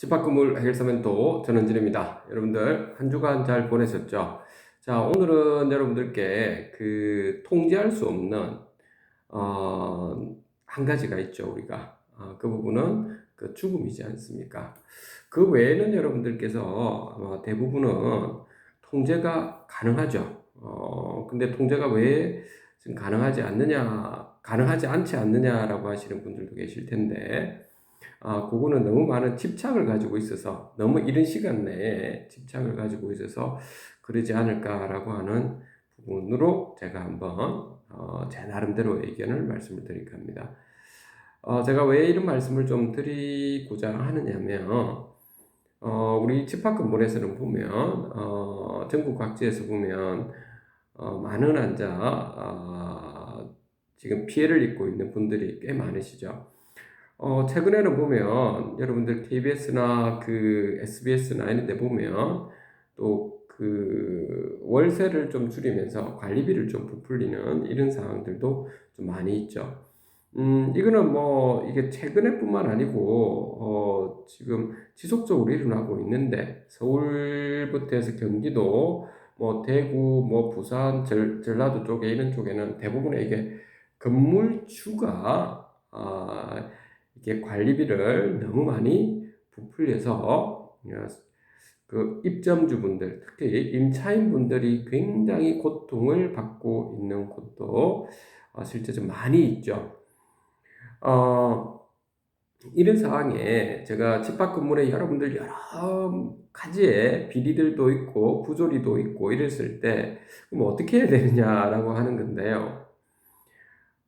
집합건물 해결사멘토 전원진입니다. 여러분들 한 주간 잘 보내셨죠? 자 오늘은 여러분들께 그 통제할 수 없는 어, 한 가지가 있죠 우리가 어, 그 부분은 그 죽음이지 않습니까? 그 외에는 여러분들께서 아마 대부분은 통제가 가능하죠. 어, 근데 통제가 왜 지금 가능하지 않느냐, 가능하지 않지 않느냐라고 하시는 분들도 계실 텐데, 아, 그거는 너무 많은 집착을 가지고 있어서, 너무 이른 시간 내에 집착을 가지고 있어서 그러지 않을까라고 하는 부분으로 제가 한번, 어, 제 나름대로 의견을 말씀을 드릴까 합니다. 어, 제가 왜 이런 말씀을 좀 드리고자 하느냐면, 어, 우리 집합 건물에서는 보면, 어, 전국 각지에서 보면, 어, 많은 환자, 어, 지금 피해를 입고 있는 분들이 꽤 많으시죠. 어, 최근에는 보면, 여러분들 KBS나 그 SBS나 이런 데 보면, 또 그 월세를 좀 줄이면서 관리비를 좀 부풀리는 이런 상황들도 좀 많이 있죠. 음, 이거는 뭐, 이게 최근에 뿐만 아니고, 어, 지금 지속적으로 일어나고 있는데, 서울부터 해서 경기도, 뭐, 대구, 뭐, 부산, 전, 전라도 쪽에, 이런 쪽에는 대부분의 이게 건물주가, 아, 이게 관리비를 너무 많이 부풀려서, 그 입점주분들, 특히 임차인분들이 굉장히 고통을 받고 있는 곳도 어, 실제 좀 많이 있죠. 어, 이런 상황에 제가 집합 건물에 여러분들 여러 가지의 비리들도 있고 부조리도 있고 이랬을 때 그럼 어떻게 해야 되느냐라고 하는 건데요.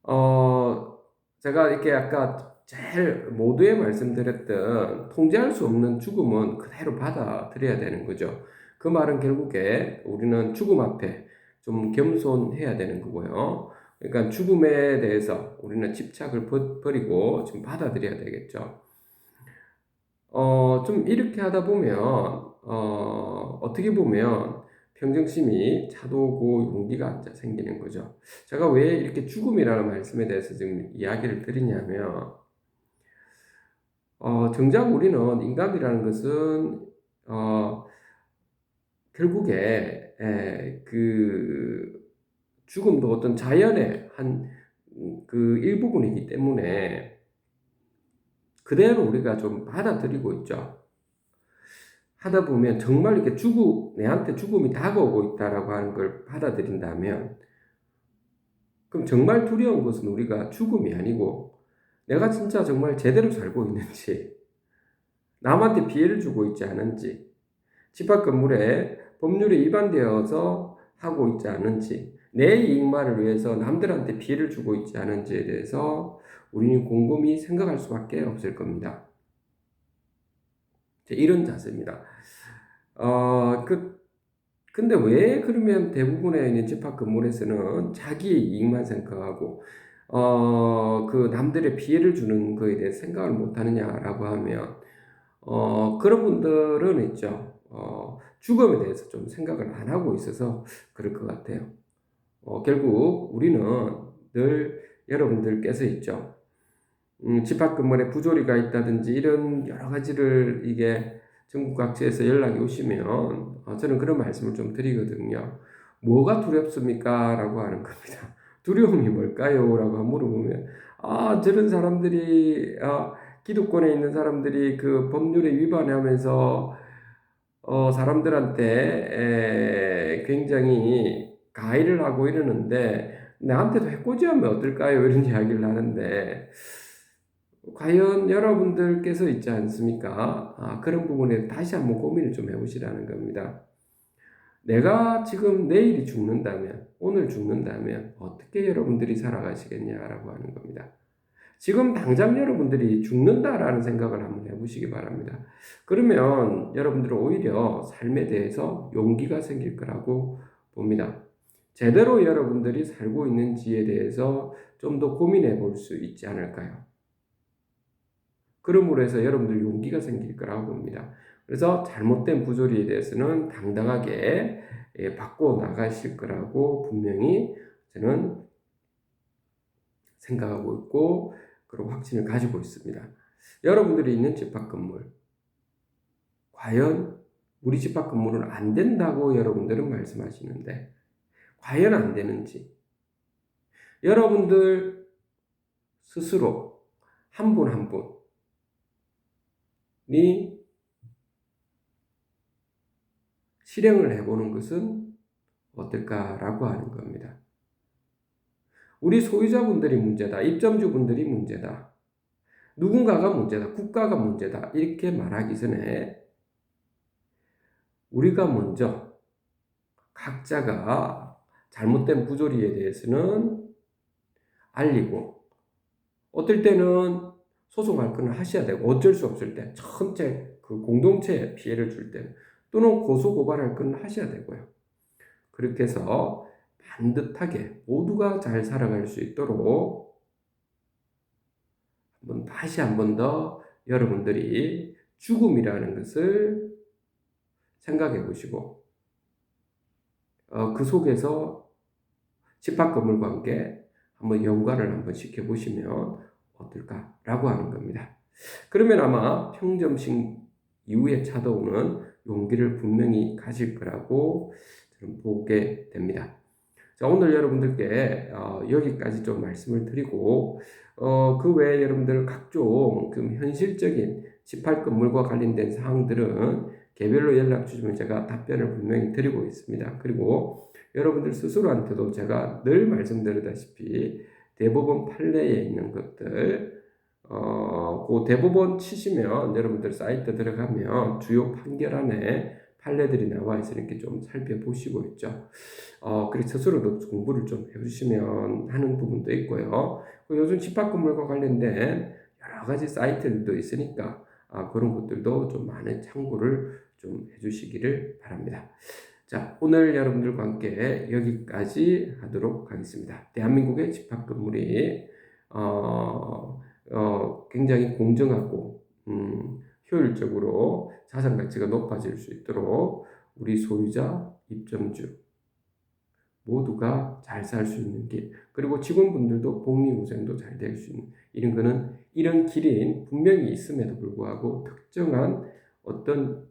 어, 제가 이렇게 아까 제일 모두에 말씀드렸던 통제할 수 없는 죽음은 그대로 받아들여야 되는 거죠. 그 말은 결국에 우리는 죽음 앞에 좀 겸손해야 되는 거고요. 그러니까 죽음에 대해서 우리는 집착을 버리고 좀 받아들여야 되겠죠. 어, 좀 이렇게 하다 보면, 어, 어떻게 보면 평정심이 차도고 용기가 생기는 거죠. 제가 왜 이렇게 죽음이라는 말씀에 대해서 지금 이야기를 드리냐면, 어, 정작 우리는 인간이라는 것은, 어, 결국에, 에, 그, 죽음도 어떤 자연의 한 그 일부분이기 때문에 그대로 우리가 좀 받아들이고 있죠. 하다 보면 정말 이렇게 죽음, 내한테 죽음이 다가오고 있다라고 하는 걸 받아들인다면 그럼 정말 두려운 것은 우리가 죽음이 아니고 내가 진짜 정말 제대로 살고 있는지 남한테 피해를 주고 있지 않은지 집합 건물에 법률에 위반되어서 하고 있지 않은지 내 이익만을 위해서 남들한테 피해를 주고 있지 않은지에 대해서 우리는 곰곰이 생각할 수밖에 없을 겁니다. 이런 자세입니다. 어, 그, 근데 왜 그러면 대부분의 집합 건물에서는 자기 이익만 생각하고, 어, 그 남들의 피해를 주는 거에 대해 생각을 못 하느냐라고 하면, 어, 그런 분들은 있죠. 어, 죽음에 대해서 좀 생각을 안 하고 있어서 그럴 것 같아요. 어, 결국 우리는 늘 여러분들께서 있죠. 음, 집합 근무에 부조리가 있다든지 이런 여러 가지를 이게 전국 각지에서 연락이 오시면 어, 저는 그런 말씀을 좀 드리거든요. 뭐가 두렵습니까? 라고 하는 겁니다. 두려움이 뭘까요? 라고 물어보면 아 저런 사람들이 어, 기득권에 있는 사람들이 그 법률에 위반하면서 어, 사람들한테 에, 굉장히 가해를 하고 이러는데 나한테도 해코지하면 어떨까요? 이런 이야기를 하는데 과연 여러분들께서 있지 않습니까? 아, 그런 부분에 다시 한번 고민을 좀 해보시라는 겁니다. 내가 지금 내일이 죽는다면, 오늘 죽는다면 어떻게 여러분들이 살아가시겠냐라고 하는 겁니다. 지금 당장 여러분들이 죽는다라는 생각을 한번 해보시기 바랍니다. 그러면 여러분들은 오히려 삶에 대해서 용기가 생길 거라고 봅니다. 제대로 여러분들이 살고 있는지에 대해서 좀 더 고민해 볼 수 있지 않을까요? 그러므로 해서 여러분들 용기가 생길 거라고 봅니다. 그래서 잘못된 부조리에 대해서는 당당하게 예, 바꿔 나가실 거라고 분명히 저는 생각하고 있고 그리고 확신을 가지고 있습니다. 여러분들이 있는 집합 건물 과연 우리 집밖 건물은 안 된다고 여러분들은 말씀하시는데 과연 안 되는지 여러분들 스스로 한 분 한 분이 실행을 해보는 것은 어떨까라고 하는 겁니다. 우리 소유자분들이 문제다. 입점주분들이 문제다. 누군가가 문제다. 국가가 문제다. 이렇게 말하기 전에 우리가 먼저 각자가 잘못된 부조리에 대해서는 알리고 어떨 때는 소송할 거는 하셔야 되고 어쩔 수 없을 때 전체 그 공동체에 피해를 줄 때는 또는 고소 고발할 거는 하셔야 되고요. 그렇게 해서 반듯하게 모두가 잘 살아갈 수 있도록 한번 다시 한 번 더 여러분들이 죽음이라는 것을 생각해 보시고 어, 그 속에서 집합 건물과 함께 한번 연관을 한번 시켜 보시면 어떨까라고 하는 겁니다. 그러면 아마 평점식 이후에 찾아오는 용기를 분명히 가질 거라고 저는 보게 됩니다. 자, 오늘 여러분들께 어, 여기까지 좀 말씀을 드리고 어, 그 외에 여러분들 각종 그 현실적인 집합 건물과 관련된 사항들은 개별로 연락 주시면 제가 답변을 분명히 드리고 있습니다. 그리고 여러분들 스스로한테도 제가 늘 말씀드리다시피 대법원 판례에 있는 것들 어, 그 대법원 치시면 여러분들 사이트 들어가면 주요 판결안에 판례들이 나와 있으니까 좀 살펴보시고 있죠. 어, 그래서 스스로도 공부를 좀 해주시면 하는 부분도 있고요. 요즘 집합건물과 관련된 여러 가지 사이트들도 있으니까 아, 그런 것들도 좀 많은 참고를 좀 해주시기를 바랍니다. 자, 오늘 여러분들과 함께 여기까지 하도록 하겠습니다. 대한민국의 집합건물이 어, 어, 굉장히 공정하고 음, 효율적으로 자산 가치가 높아질 수 있도록 우리 소유자, 입점주 모두가 잘 살 수 있는 길 그리고 직원분들도 복리후생도 잘 될 수 있는 이런 거는 이런 길이 분명히 있음에도 불구하고 특정한 어떤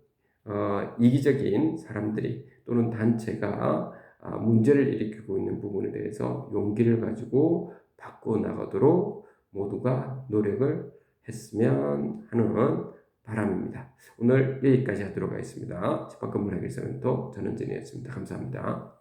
어, 이기적인 사람들이 또는 단체가 아, 문제를 일으키고 있는 부분에 대해서 용기를 가지고 바꿔 나가도록 모두가 노력을 했으면 하는 바람입니다. 오늘 여기까지 하도록 하겠습니다. 집합 건물 해결사는 또 전원진이었습니다. 감사합니다.